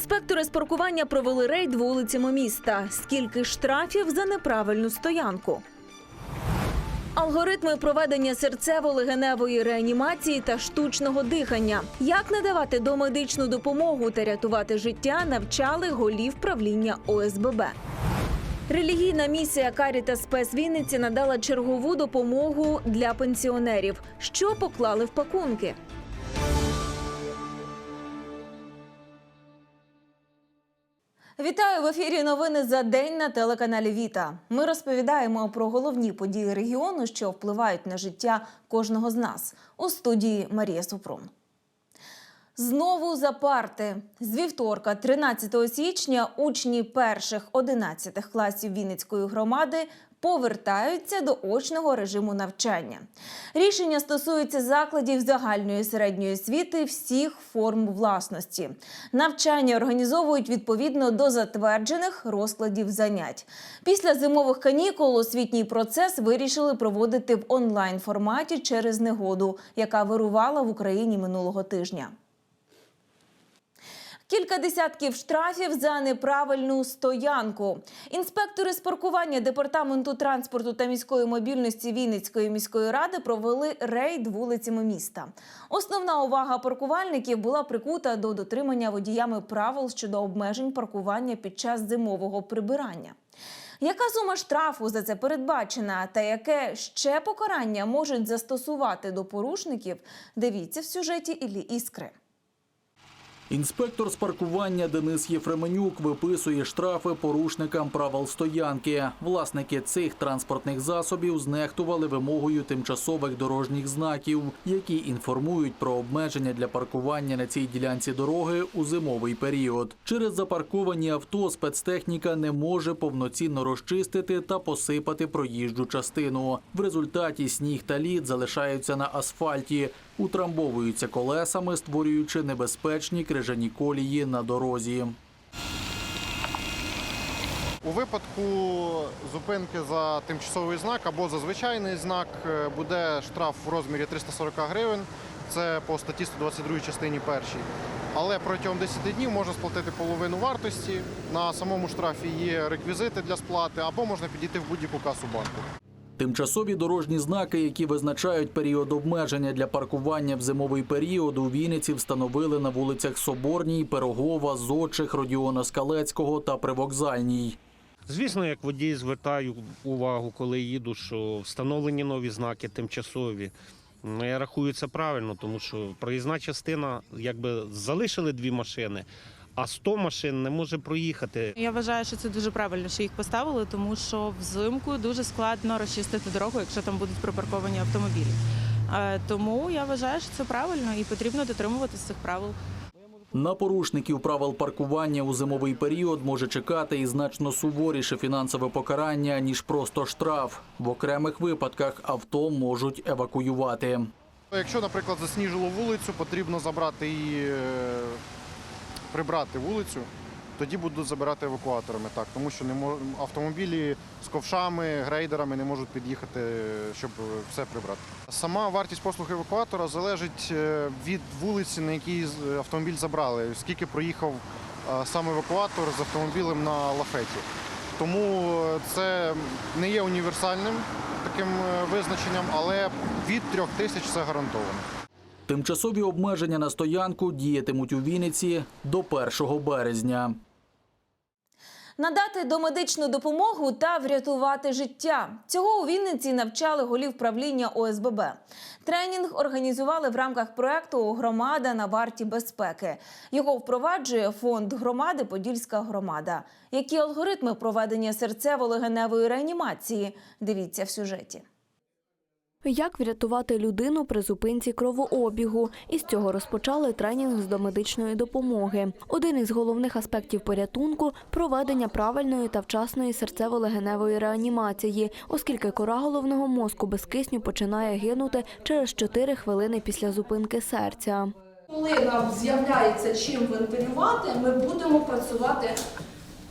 Інспектори з паркування провели рейд вулицями міста. Скільки штрафів за неправильну стоянку? Алгоритми проведення серцево-легеневої реанімації та штучного дихання. Як надавати домедичну допомогу та рятувати життя, навчали голів правління ОСББ. Релігійна місія Каріта Спес Вінниці надала чергову допомогу для пенсіонерів. Що поклали в пакунки? Вітаю в ефірі. Новини за день на телеканалі Віта. Ми розповідаємо про головні події регіону, що впливають на життя кожного з нас. У студії Марія Супрун. Знову за парти. З вівторка, 13 січня, учні перших 11 класів Вінницької громади повертаються до очного режиму навчання. Рішення стосується закладів загальної середньої освіти всіх форм власності. Навчання організовують відповідно до затверджених розкладів занять. Після зимових канікул освітній процес вирішили проводити в онлайн форматі через негоду, яка вирувала в Україні минулого тижня. Кілька десятків штрафів за неправильну стоянку. Інспектори з паркування департаменту транспорту та міської мобільності Вінницької міської ради провели рейд вулицями міста. Основна увага паркувальників була прикута до дотримання водіями правил щодо обмежень паркування під час зимового прибирання. Яка сума штрафу за це передбачена, та яке ще покарання можуть застосувати до порушників? Дивіться в сюжеті Іллі Іскри. Інспектор з паркування Денис Єфременюк виписує штрафи порушникам правил стоянки. Власники цих транспортних засобів знехтували вимогою тимчасових дорожніх знаків, які інформують про обмеження для паркування на цій ділянці дороги у зимовий період. Через запарковані авто спецтехніка не може повноцінно розчистити та посипати проїжджу частину. В результаті сніг та лід залишаються на асфальті, утрамбовуються колесами, створюючи небезпечні крижані колії на дорозі. У випадку зупинки за тимчасовий знак або за звичайний знак е, буде штраф в розмірі 340 гривень. Це по статті 122 частині першій. Але протягом 10 днів можна сплатити половину вартості. На самому штрафі є реквізити для сплати, або можна підійти в будь-яку касу банку. Тимчасові дорожні знаки, які визначають період обмеження для паркування в зимовий період, у Вінниці встановили на вулицях Соборній, Пирогова, Зодчих, Родіона Скалецького та Привокзальній. Звісно, як водій звертаю увагу, коли їду, що встановлені нові знаки тимчасові. Ну, я рахую це правильно, тому що проїзна частина, якби залишили дві машини, а 100 машин не може проїхати. Я вважаю, що це дуже правильно, що їх поставили, тому що взимку дуже складно розчистити дорогу, якщо там будуть припарковані автомобілі. Е, Тому я вважаю, що це правильно і потрібно дотримуватися цих правил. На порушників правил паркування у зимовий період може чекати і значно суворіше фінансове покарання, ніж просто штраф. В окремих випадках авто можуть евакуювати. Якщо, наприклад, засніжило вулицю, потрібно забрати її, е, прибрати вулицю, тоді будуть забирати евакуаторами. Так, тому що не мож... автомобілі з ковшами, грейдерами не можуть під'їхати, щоб все прибрати. Сама вартість послуг евакуатора залежить е, від вулиці, на якій автомобіль забрали, скільки проїхав е, сам евакуатор з автомобілем на лафеті. Тому е, це не є універсальним таким визначенням, але від трьох тисяч це гарантовано. Тимчасові обмеження на стоянку діятимуть у Вінниці до 1 березня. Надати домедичну допомогу та врятувати життя. Цього у Вінниці навчали голів правління ОСББ. Тренінг організували в рамках проекту Громада на варті безпеки. Його впроваджує фонд громади Подільська громада. Які алгоритми проведення серцево-легеневої реанімації? Дивіться в сюжеті. Як врятувати людину при зупинці кровообігу? Із цього розпочали тренінг з домедичної допомоги. Один із головних аспектів порятунку проведення правильної та вчасної серцево-легеневої реанімації, оскільки кора головного мозку без кисню починає гинути через 4 хвилини після зупинки серця. Коли нам з'являється чим вентилювати, ми будемо працювати,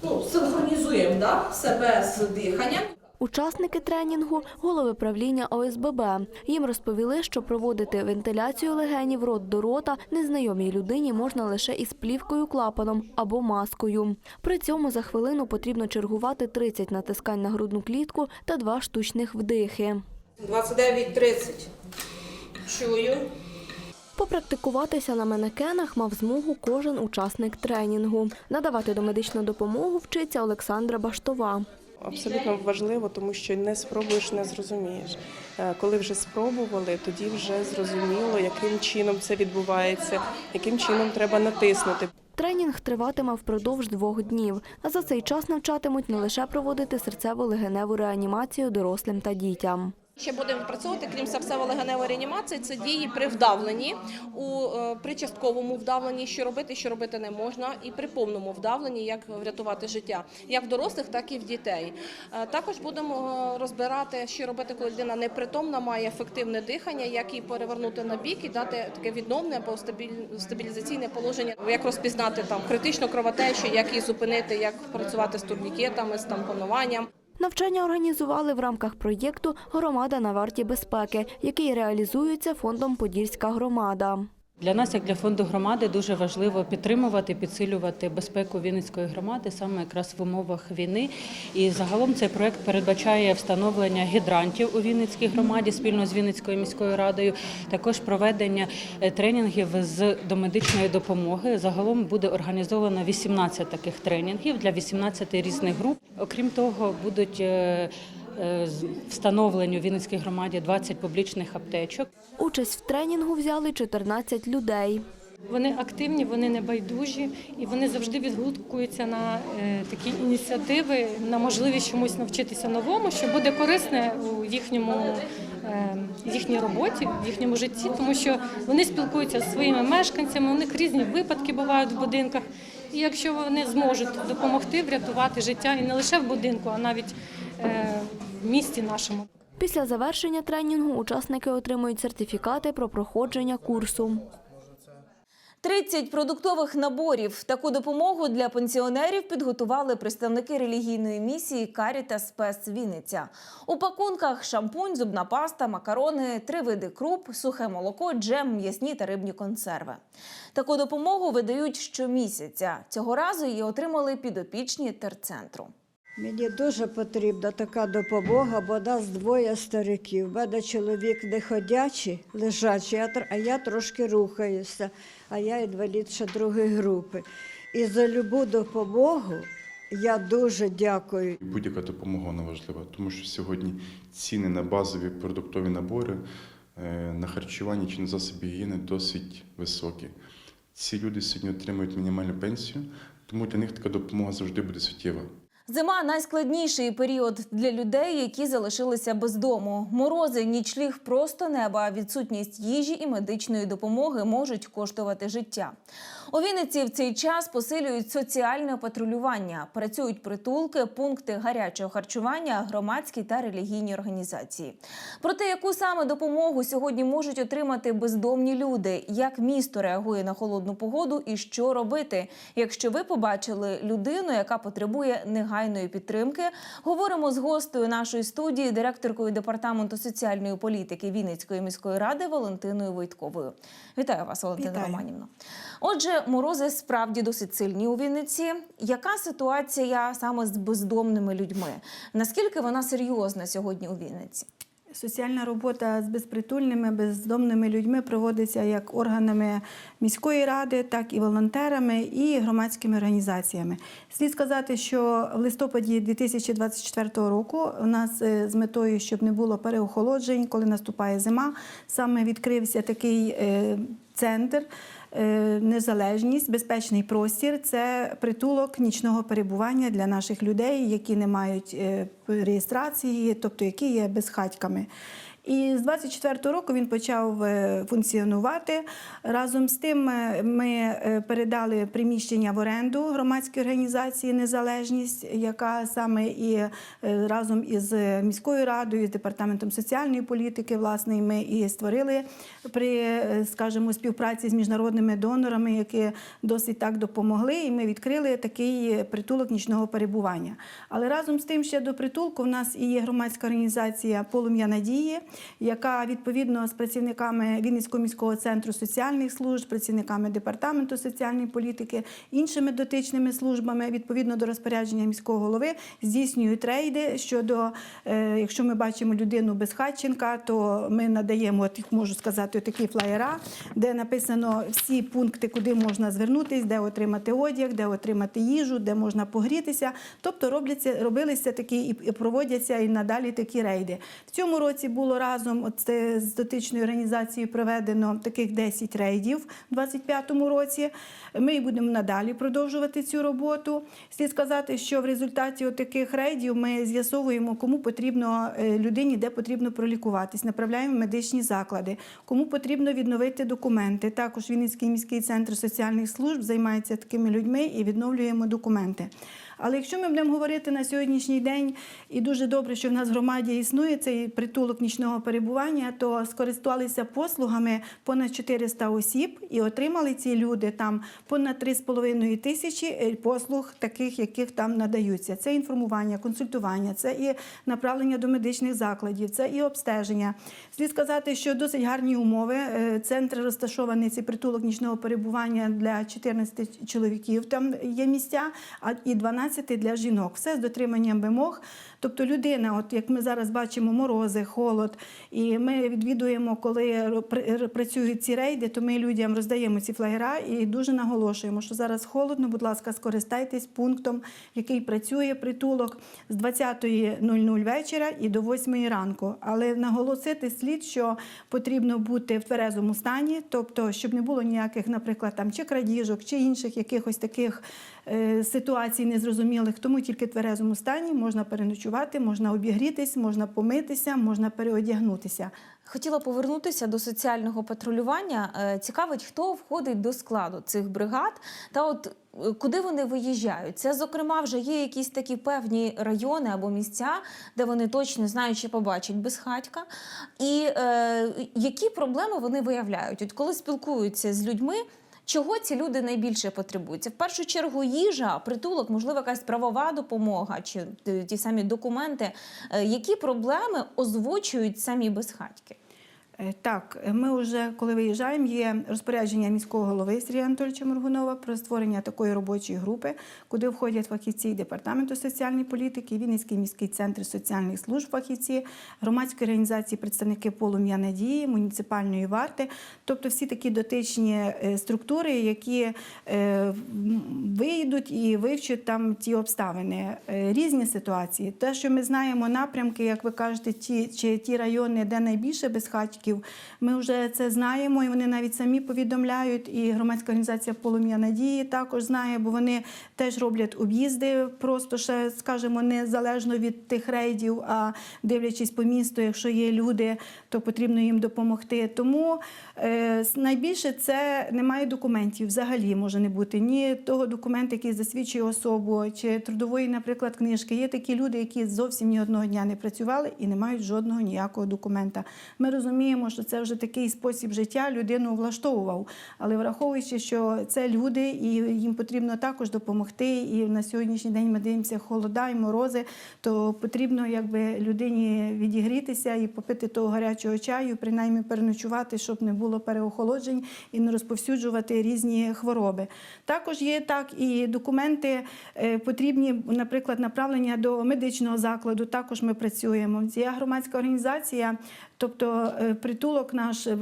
ну, синхронізуємо да, себе з диханням. Учасники тренінгу голови правління ОСББ. Їм розповіли, що проводити вентиляцію легенів рот до рота незнайомій людині можна лише із плівкою клапаном або маскою. При цьому за хвилину потрібно чергувати 30 натискань на грудну клітку та два штучних вдихи. 29.30. Чую. Попрактикуватися на манекенах мав змогу кожен учасник тренінгу. Надавати домедичну допомогу вчиться Олександра Баштова. Абсолютно важливо, тому що не спробуєш, не зрозумієш. Е, Коли вже спробували, тоді вже зрозуміло, яким чином це відбувається, яким чином треба натиснути. Тренінг триватиме впродовж двох днів. А за цей час навчатимуть не лише проводити серцево-легеневу реанімацію дорослим та дітям. Ще будемо відпрацьовувати, крім серцево-легеневої реанімації, це дії при вдавленні, у е, при частковому вдавленні, що робити, що робити не можна, і при повному вдавленні, як врятувати життя, як в дорослих, так і в дітей. Е, Також будемо е, розбирати, що робити, коли людина непритомна, має ефективне дихання, як її перевернути на бік і дати таке відновне або стабілізаційне положення, як розпізнати там критичну кровотечу, як її зупинити, як працювати з турнікетами, з тампонуванням. Навчання організували в рамках проєкту Громада на варті безпеки, який реалізується фондом Подільська громада. Для нас, як для фонду громади, дуже важливо підтримувати, підсилювати безпеку Вінницької громади саме якраз в умовах війни. І загалом цей проект передбачає встановлення гідрантів у Вінницькій громаді спільно з Вінницькою міською радою. Також проведення е, тренінгів з домедичної допомоги. Загалом буде організовано 18 таких тренінгів для 18 різних груп. Окрім того, будуть е, з- встановлені у Вінницькій громаді 20 публічних аптечок. Участь в тренінгу взяли 14 людей. Вони активні, вони не байдужі і вони завжди відгукуються на е, такі ініціативи, на можливість чомусь навчитися новому, що буде корисне у їхньому е, їхній роботі, в їхньому житті, тому що вони спілкуються зі своїми мешканцями. У них різні випадки бувають в будинках. І якщо вони зможуть допомогти врятувати життя і не лише в будинку, а навіть в місті нашому. Після завершення тренінгу учасники отримують сертифікати про проходження курсу. 30 продуктових наборів. Таку допомогу для пенсіонерів підготували представники релігійної місії Карітас Спес Вінниця. У пакунках шампунь, зубна паста, макарони, три види круп, сухе молоко, джем, м'ясні та рибні консерви. Таку допомогу видають щомісяця. Цього разу її отримали підопічні терцентру. Мені дуже потрібна така допомога, бо нас двоє стариків. У мене чоловік не ходячий, лежачий, а я трошки рухаюся, а я інвалід ще другої групи. І за любу допомогу я дуже дякую. Будь-яка допомога важлива, тому що сьогодні ціни на базові продуктові набори, е, на харчування чи на засоби гігієни досить високі. Ці люди сьогодні отримують мінімальну пенсію, тому для них така допомога завжди буде суттєва. Зима найскладніший період для людей, які залишилися без дому. Морози, нічліг просто неба, відсутність їжі і медичної допомоги можуть коштувати життя. У Вінниці в цей час посилюють соціальне патрулювання. Працюють притулки, пункти гарячого харчування, громадські та релігійні організації. Про те, яку саме допомогу сьогодні можуть отримати бездомні люди, як місто реагує на холодну погоду і що робити, якщо ви побачили людину, яка потребує негайної підтримки, говоримо з гостею нашої студії, директоркою департаменту соціальної політики Вінницької міської ради Валентиною Войтковою. Вітаю вас, Валентина Вітаю. Романівна. Отже, морози справді досить сильні у Вінниці. Яка ситуація саме з бездомними людьми? Наскільки вона серйозна сьогодні у Вінниці? Соціальна робота з безпритульними, бездомними людьми проводиться як органами міської ради, так і волонтерами і громадськими організаціями. Слід сказати, що в листопаді 2024 року у нас е, з метою, щоб не було переохолоджень, коли наступає зима, саме відкрився такий е, центр. Е, Незалежність, безпечний простір це притулок нічного перебування для наших людей, які не мають е, реєстрації, тобто які є безхатьками. І з 24 року він почав е, функціонувати. Разом з тим е, ми е, передали приміщення в оренду громадській організації Незалежність, яка саме і разом із міською радою, з департаментом соціальної політики, власне, ми і створили при, скажімо, співпраці з міжнародними донорами, які досить так допомогли. І ми відкрили такий притулок нічного перебування. Але разом з тим, ще до притулку в нас і є громадська організація Полум'я надії, яка відповідно з працівниками Вінницького міського центру соціальних служб, працівниками департаменту соціальної політики, іншими дотичними службами, відповідно до розпорядження міського голови, здійснюють рейди щодо, е, якщо ми бачимо людину безхатченка, то ми надаємо, можу сказати, такі флаєра, де написано всі пункти, куди можна звернутися, де отримати одяг, де отримати їжу, де можна погрітися. Тобто робляться, робилися такі і проводяться і надалі такі рейди. В цьому році було разом це з дотичною організацією проведено таких 10 рейдів у 25-му році. Ми будемо надалі продовжувати цю роботу. Слід сказати, що в результаті таких рейдів ми з'ясовуємо, кому потрібно е, людині, де потрібно пролікуватись, направляємо медичні заклади, кому потрібно відновити документи. Також Вінницький міський центр соціальних служб займається такими людьми і відновлюємо документи. Але якщо ми будемо говорити на сьогоднішній день, і дуже добре, що в нас в громаді існує цей притулок нічного перебування, то скористалися послугами понад 400 осіб і отримали ці люди там понад 3,5 тисячі е, послуг, таких, яких там надаються. Це інформування, консультування, це і направлення до медичних закладів, це і обстеження. Слід сказати, що досить гарні умови. Е, Центр розташований цей притулок нічного перебування для 14 чоловіків. Там є місця, а і 12 для жінок. Все з дотриманням вимог. Тобто людина, от як ми зараз бачимо, морози, холод, і ми відвідуємо, коли працюють ці рейди, то ми людям роздаємо ці флаєра і дуже наголошуємо, що зараз холодно, будь ласка, скористайтесь пунктом, який працює притулок з 20.00 вечора і до 8 ранку. Але наголосити слід, що потрібно бути в тверезому стані, тобто, щоб не було ніяких, наприклад, там чи крадіжок, чи інших якихось таких е, ситуацій незрозумілих. Тому тільки в тверезому стані можна переночувати, можна обігрітись, можна помитися, можна переодягнутися. Хотіла повернутися до соціального патрулювання. Е, Цікавить, хто входить до складу цих бригад та от е, куди вони виїжджають. Це, зокрема, вже є якісь такі певні райони або місця, де вони точно знають, що побачать безхатька. І е, які проблеми вони виявляють? От коли спілкуються з людьми. Чого ці люди найбільше потребують? Це в першу чергу їжа, притулок, можливо, якась правова допомога чи ті самі документи. Е, Які проблеми озвучують самі безхатьки? Е, Так, ми вже коли виїжджаємо, є розпорядження міського голови Сергія Анатольовича Моргунова про створення такої робочої групи, куди входять фахівці департаменту соціальної політики, Вінницький міський центр соціальних служб, фахівці, громадські організації, представники полум'я надії, муніципальної варти, тобто всі такі дотичні е, структури, які е, м, вийдуть і вивчать там ті обставини, Е, різні ситуації. Те, що ми знаємо напрямки, як ви кажете, ті чи ті райони, де найбільше безхатьків, ми вже це знаємо, і вони навіть самі повідомляють. І громадська організація Полум'я надії також знає, бо вони теж роблять об'їзди, просто ще скажімо, незалежно від тих рейдів, а дивлячись по місту, якщо є люди, то потрібно їм допомогти. Тому е, найбільше це немає документів. Взагалі може не бути ні того документу, який засвідчує особу, чи трудової, наприклад, книжки. Є такі люди, які зовсім ні одного дня не працювали і не мають жодного ніякого документа. Ми розуміємо, що це вже такий спосіб життя людину влаштовував. Але враховуючи, що це люди, і їм потрібно також допомогти. І на сьогоднішній день ми дивимося холода і морози, то потрібно якби людині відігрітися і попити того гарячого чаю, принаймні переночувати, щоб не було переохолоджень і не розповсюджувати різні хвороби. Також є так і документи е, потрібні, наприклад, направлення до медичного закладу. Також ми працюємо. Ця громадська організація, тобто е, притулок наш, е,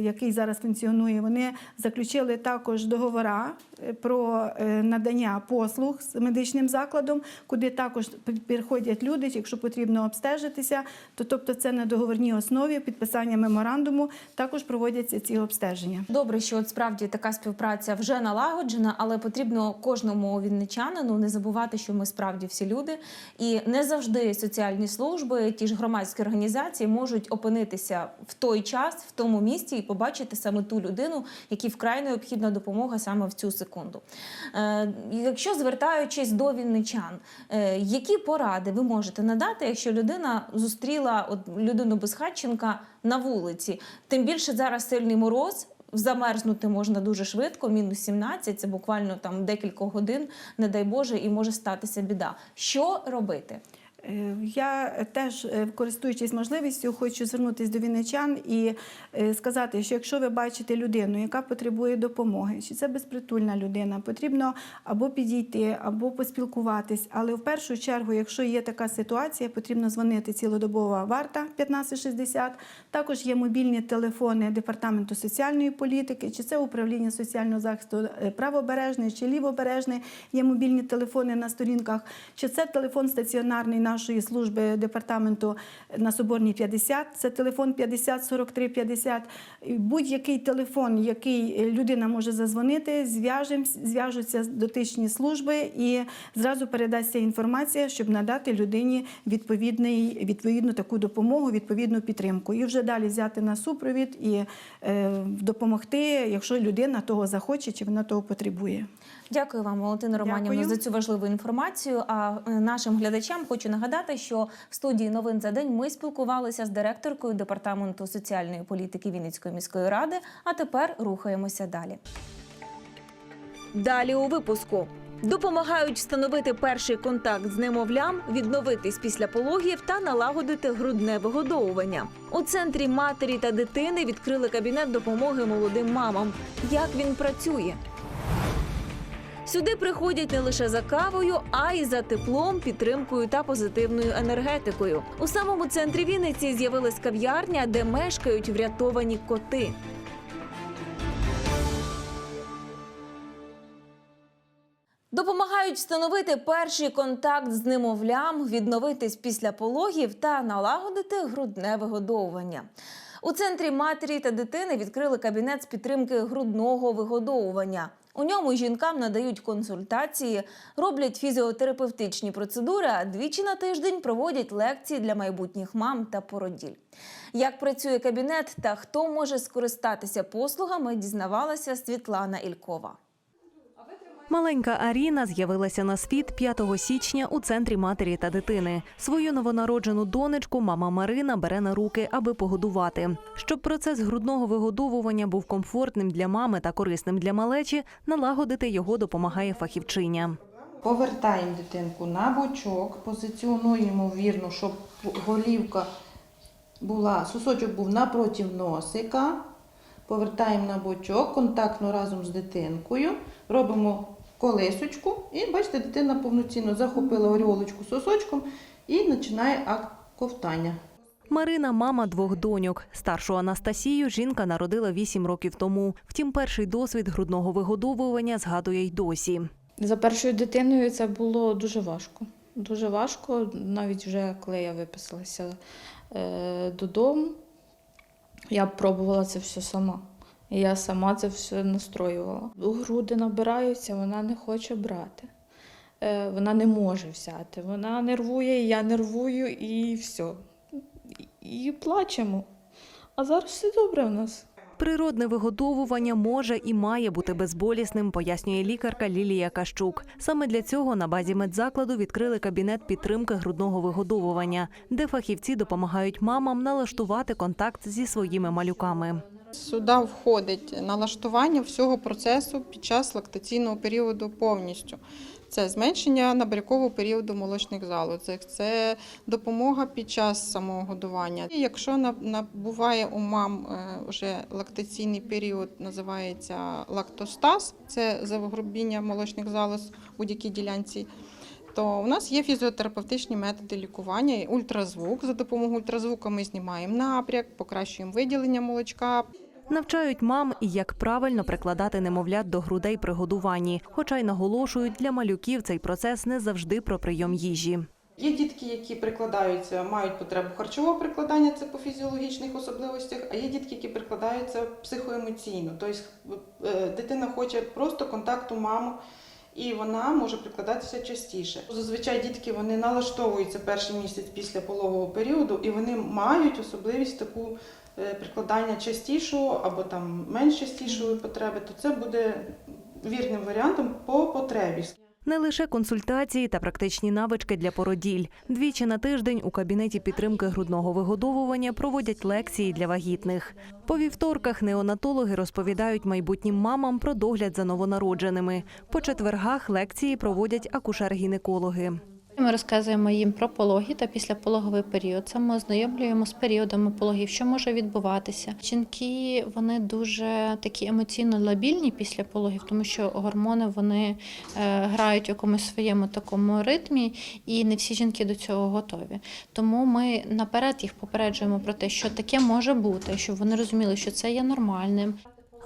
який зараз функціонує, вони заключили також договора е, про надання послуг з медичним закладом, куди також приходять люди, якщо потрібно обстежитися, то тобто це на договорній основі підписання меморандуму також проводяться ці обстеження. Добре, що от справді така співпраця вже налагоджена, але потрібно кожному вінничанину не забувати, що ми справді всі люди, і не завжди соціальні служби, ті ж громадські організації можуть опинитися в той час, в тому місці і побачити саме ту людину, якій вкрай необхідна допомога саме в цю секунду. Е, якщо звертаючись до вінничан, е, які поради ви можете надати, якщо людина зустріла от людину безхатченка на вулиці? Тим більше зараз сильний мороз. Замерзнути можна дуже швидко, мінус 17, це буквально там декілька годин, не дай Боже, і може статися біда. Що робити? Е, Я теж, е, користуючись можливістю, хочу звернутися до вінничан і е, сказати, що якщо ви бачите людину, яка потребує допомоги, чи це безпритульна людина, потрібно або підійти, або поспілкуватись. Але в першу чергу, якщо є така ситуація, потрібно дзвонити цілодобова варта 1560. Також є мобільні телефони департаменту соціальної політики, чи це управління соціального захисту правобережний чи лівобережний. Є мобільні телефони на сторінках, чи це телефон стаціонарний нашої служби департаменту на Соборній 50, це телефон 50 43 50. І Будь-який телефон, який людина може зазвонити, зв'яжуться дотичні служби і зразу передасться інформація, щоб надати людині відповідний, відповідну таку допомогу, відповідну підтримку. І вже далі взяти на супровід і е, допомогти, якщо людина того захоче чи вона того потребує. Дякую вам, Валентина Романівна, за цю важливу інформацію. А е, нашим глядачам хочу нагадати, що в студії новин за день ми спілкувалися з директоркою департаменту соціальної політики Вінницької міської ради. А тепер рухаємося далі. Далі у випуску. Допомагають встановити перший контакт з немовлям, відновитись після пологів та налагодити грудне вигодовування. У центрі матері та дитини відкрили кабінет допомоги молодим мамам. Як він працює? Сюди приходять не лише за кавою, а й за теплом, підтримкою та позитивною енергетикою. У самому центрі Вінниці з'явилась кав'ярня, де мешкають врятовані коти. Допомагають встановити перший контакт з немовлям, відновитись після пологів та налагодити грудне вигодовування. У центрі матері та дитини відкрили кабінет з підтримки грудного вигодовування. У ньому жінкам надають консультації, роблять фізіотерапевтичні процедури, а двічі на тиждень проводять лекції для майбутніх мам та породіль. Як працює кабінет та хто може скористатися послугами, дізнавалася Світлана Ількова. Маленька Аріна з'явилася на світ 5 січня у центрі матері та дитини. Свою новонароджену донечку мама Марина бере на руки, аби погодувати. Щоб процес грудного вигодовування був комфортним для мами та корисним для малечі, налагодити його допомагає фахівчиня. Повертаємо дитинку на бочок, позиціонуємо вірно, щоб голівка була, сусочок був напроти носика. Повертаємо на бочок, контактно разом з дитинкою, робимо колесочку і бачите, дитина повноцінно захопила оріолочку сосочком і починає акт ковтання. Марина мама двох доньок. Старшу Анастасію жінка народила 8 років тому. Втім, перший досвід грудного вигодовування згадує й досі. За першою дитиною це було дуже важко. Дуже важко, навіть вже коли я виписалася е, додому, я пробувала це все сама. І я сама це все настроювала. Груди набираються, вона не хоче брати. Е, вона не може взяти. Вона нервує, я нервую і все. І, плачемо. А зараз все добре у нас. Природне вигодовування може і має бути безболісним, пояснює лікарка Лілія Кащук. Саме для цього на базі медзакладу відкрили кабінет підтримки грудного вигодовування, де фахівці допомагають мамам налаштувати контакт зі своїми малюками. Сюди входить налаштування всього процесу під час лактаційного періоду повністю. Це зменшення набрякового періоду молочних залозів, це допомога під час самого годування. І якщо на- на- буває у мам е, вже лактаційний період, називається лактостаз, це загрубіння молочних залоз в будь-якій ділянці то у нас є фізіотерапевтичні методи лікування, ультразвук. За допомогою ультразвуку ми знімаємо напряг, покращуємо виділення молочка, Навчають мам, як правильно прикладати немовлят до грудей при годуванні. Хоча й наголошують, для малюків цей процес не завжди про прийом їжі. Є дітки, які прикладаються, мають потребу харчового прикладання, це по фізіологічних особливостях, а є дітки, які прикладаються психоемоційно. Тобто е, дитина хоче просто контакту мами, і вона може прикладатися частіше. Зазвичай дітки вони налаштовуються перший місяць після пологового періоду, і вони мають особливість таку прикладання частішого або там менш частішої потреби, то це буде вірним варіантом по потребі. Не лише консультації та практичні навички для породіль. Двічі на тиждень у кабінеті підтримки грудного вигодовування проводять лекції для вагітних. По вівторках неонатологи розповідають майбутнім мамам про догляд за новонародженими. По четвергах лекції проводять акушер-гінекологи. Ми розказуємо їм про пологи та післяпологовий період. Ми ознайомлюємо з періодами пологів, що може відбуватися. Жінки вони дуже такі емоційно лабільні після пологів, тому що гормони вони е, грають у якомусь своєму такому ритмі, і не всі жінки до цього готові. Тому ми наперед їх попереджуємо про те, що таке може бути, щоб вони розуміли, що це є нормальним.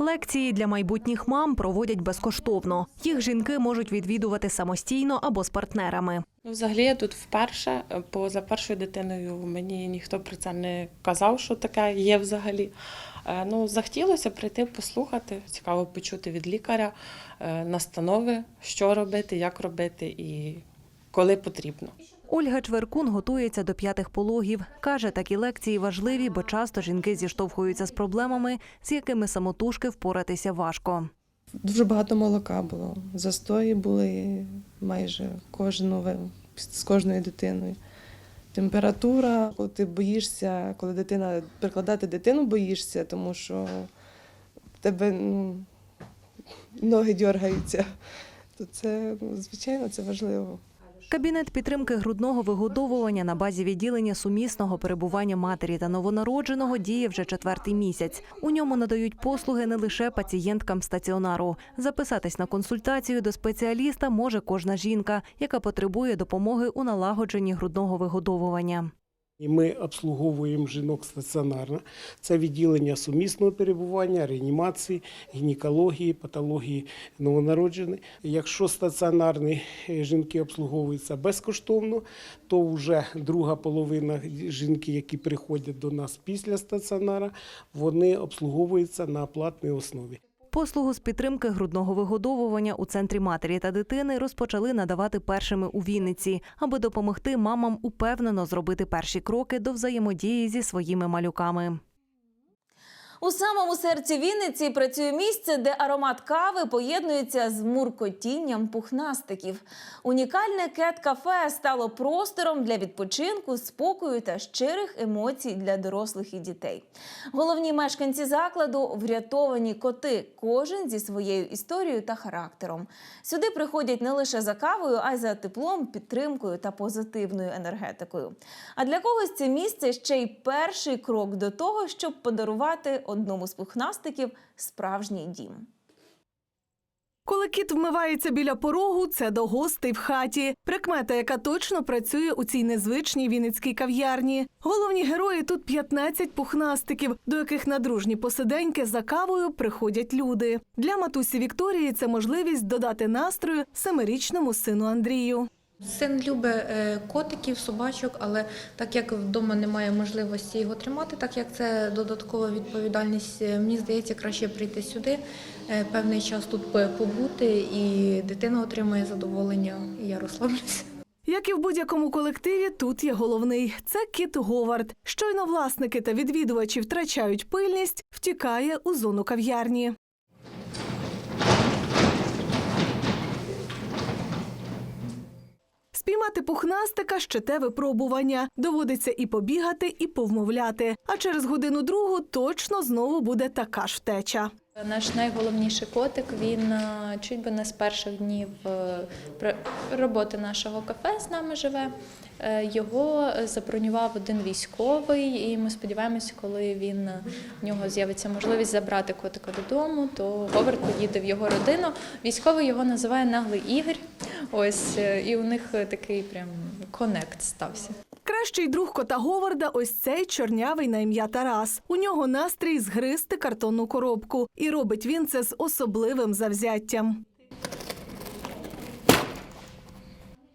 Лекції для майбутніх мам проводять безкоштовно. Їх жінки можуть відвідувати самостійно або з партнерами. Ну, взагалі я тут вперше, бо за першою дитиною мені ніхто про це не казав, що таке є взагалі. Е, Ну, захотілося прийти послухати, цікаво почути від лікаря е, настанови, що робити, як робити і коли потрібно. Ольга Чверкун готується до п'ятих пологів. Каже, такі лекції важливі, бо часто жінки зіштовхуються з проблемами, з якими самотужки впоратися важко. Дуже багато молока було. Застої були майже кожну, з кожною дитиною. Температура, коли ти боїшся, коли дитина прикладати дитину боїшся, тому що в тебе ну, ноги дергаються, то це, ну, звичайно, це важливо. Кабінет підтримки грудного вигодовування на базі відділення сумісного перебування матері та новонародженого діє вже четвертий місяць. У ньому надають послуги не лише пацієнткам стаціонару. Записатись на консультацію до спеціаліста може кожна жінка, яка потребує допомоги у налагодженні грудного вигодовування. І ми обслуговуємо жінок стаціонарно. Це відділення сумісного перебування, реанімації, гінекології, патології новонароджених. Якщо стаціонарні е, жінки обслуговуються безкоштовно, то вже друга половина жінки, які приходять до нас після стаціонара, вони обслуговуються на платній основі. Послугу з підтримки грудного вигодовування у центрі матері та дитини розпочали надавати першими у Вінниці, аби допомогти мамам упевнено зробити перші кроки до взаємодії зі своїми малюками. У самому серці Вінниці працює місце, де аромат кави поєднується з муркотінням пухнастиків. Унікальне кет-кафе стало простором для відпочинку, спокою та щирих емоцій для дорослих і дітей. Головні мешканці закладу врятовані коти, кожен зі своєю історією та характером. Сюди приходять не лише за кавою, а й за теплом, підтримкою та позитивною енергетикою. А для когось це місце ще й перший крок до того, щоб подарувати одному з пухнастиків справжній дім. Коли кіт вмивається біля порогу, це до гостей в хаті. Прикмета, яка точно працює у цій незвичній вінницькій кав'ярні. Головні герої тут 15 пухнастиків, до яких на дружні посиденьки за кавою приходять люди. Для матусі Вікторії це можливість додати настрою семирічному сину Андрію. Син любить е, котиків, собачок, але так як вдома немає можливості його тримати, так як це додаткова відповідальність, е, мені здається, краще прийти сюди, е, певний час тут побути, і дитина отримує задоволення, і я розслаблюся. Як і в будь-якому колективі, тут є головний це кіт Говард. Щойно власники та відвідувачі втрачають пильність, втікає у зону кав'ярні. Спіймати пухнастика ще те випробування. Доводиться і побігати, і повмовляти. А через годину другу точно знову буде така ж втеча. Наш найголовніший котик, він е, чуть би не з перших днів е, роботи нашого кафе з нами живе. Е, Його забронював один військовий, і ми сподіваємося, коли він в нього з'явиться можливість забрати котика додому, то Говард поїде в його родину. Військовий його називає наглий Ігор. Ось е, і у них е, такий прям конект стався. Кращий друг кота Говарда ось цей чорнявий на ім'я Тарас. У нього настрій згризти картонну коробку, і робить він це з особливим завзяттям.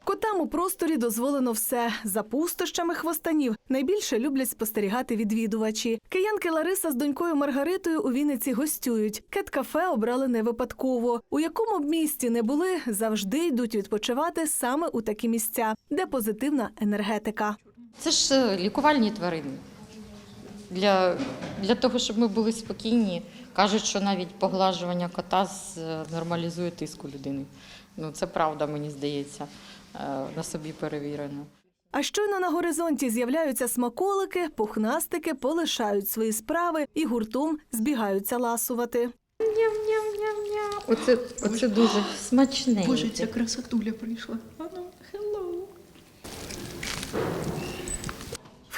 Котам у просторі дозволено все. За пустощами хвостанів найбільше люблять спостерігати відвідувачі. Киянки Лариса з донькою Маргаритою у Вінниці гостюють. Кет-кафе обрали не випадково. У якому б місті не були, завжди йдуть відпочивати саме у такі місця, де позитивна енергетика. Це ж е, лікувальні тварини. Для, для того, щоб ми були спокійні. Кажуть, що навіть поглажування кота е, нормалізує тиск у людини. Ну, це правда, мені здається, на собі перевірено. А щойно на горизонті з'являються смаколики, пухнастики полишають свої справи і гуртом збігаються ласувати. Оце, оце дуже смачне. Боже, ця красотуля прийшла.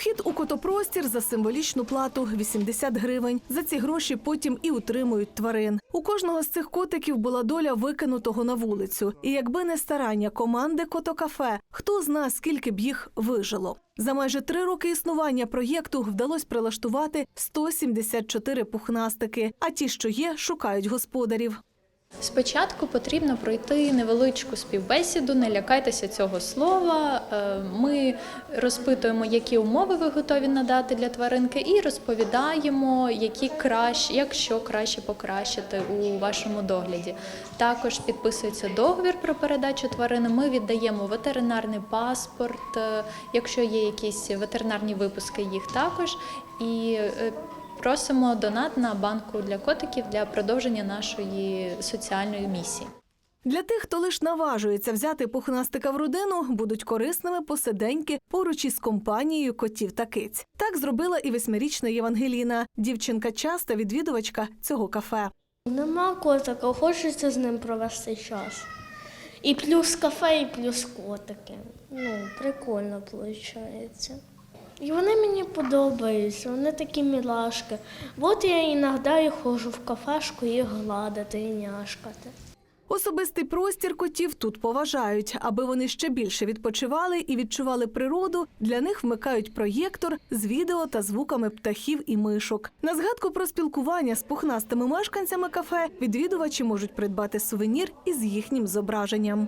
Вхід у котопростір за символічну плату 80 гривень. За ці гроші потім і утримують тварин. У кожного з цих котиків була доля викинутого на вулицю. І якби не старання команди Котокафе, хто зна, скільки б їх вижило. За майже три роки існування проєкту вдалося прилаштувати 174 пухнастики. А ті, що є, шукають господарів. Спочатку потрібно пройти невеличку співбесіду, не лякайтеся цього слова. Е, Ми розпитуємо, які умови ви готові надати для тваринки, і розповідаємо, які краще, як що краще покращити у вашому догляді. Також підписується договір про передачу тварини. Ми віддаємо ветеринарний паспорт, е, якщо є якісь ветеринарні випуски, їх також. І е, Просимо донат на банку для котиків для продовження нашої соціальної місії. Для тих, хто лиш наважується взяти пухнастика в родину, будуть корисними посиденьки поруч із компанією котів та киць. Так зробила і восьмирічна Євангеліна, дівчинка часта відвідувачка цього кафе. Нема котика, хочеться з ним провести час. І плюс кафе, і плюс котики. Ну, прикольно виходить. І вони мені подобаються, вони такі мілашки. От я іноді ходжу в кафешку їх гладити і няшкати. Особистий простір котів тут поважають, аби вони ще більше відпочивали і відчували природу. Для них вмикають проєктор з відео та звуками птахів і мишок. На згадку про спілкування з пухнастими мешканцями кафе відвідувачі можуть придбати сувенір із їхнім зображенням.